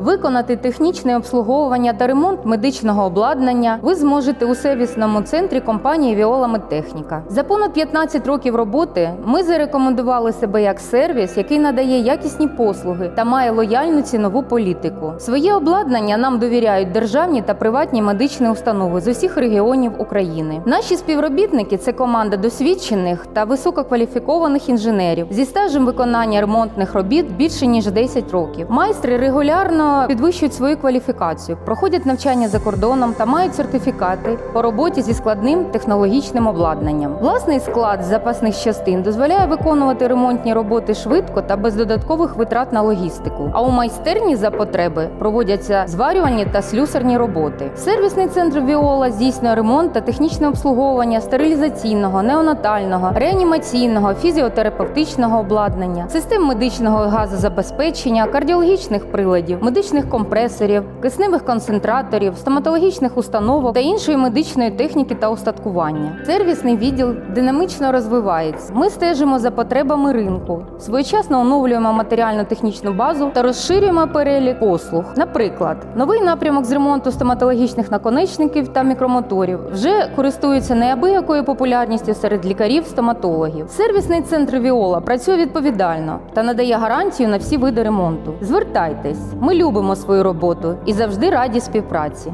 Виконати технічне обслуговування та ремонт медичного обладнання ви зможете у сервісному центрі компанії Віола Медтехніка. За понад 15 років роботи ми зарекомендували себе як сервіс, який надає якісні послуги та має лояльну цінову політику. Своє обладнання нам довіряють державні та приватні медичні установи з усіх регіонів України. Наші співробітники це команда досвідчених та висококваліфікованих інженерів зі стажем виконання ремонтних робіт більше ніж 10 років. Майстри регулярно підвищують свою кваліфікацію, проходять навчання за кордоном та мають сертифікати по роботі зі складним технологічним обладнанням. Власний склад запасних частин дозволяє виконувати ремонтні роботи швидко та без додаткових витрат на логістику. А у майстерні за потреби проводяться зварювальні та слюсарні роботи. Сервісний центр Віола здійснює ремонт та технічне обслуговування стерилізаційного, неонатального, реанімаційного, фізіотерапевтичного обладнання, систем медичного газозабезпечення, кардіологічних приладів, медичних компресорів, кисневих концентраторів, стоматологічних установок та іншої медичної техніки та устаткування. Сервісний відділ динамічно розвивається. Ми стежимо за потребами ринку, своєчасно оновлюємо матеріально-технічну базу та розширюємо перелік послуг. Наприклад, новий напрямок з ремонту стоматологічних наконечників та мікромоторів вже користується неабиякою популярністю серед лікарів-стоматологів. Сервісний центр Віола працює відповідально та надає гарантію на всі види ремонту. Звертайтесь, ми любимо свою роботу і завжди раді співпраці.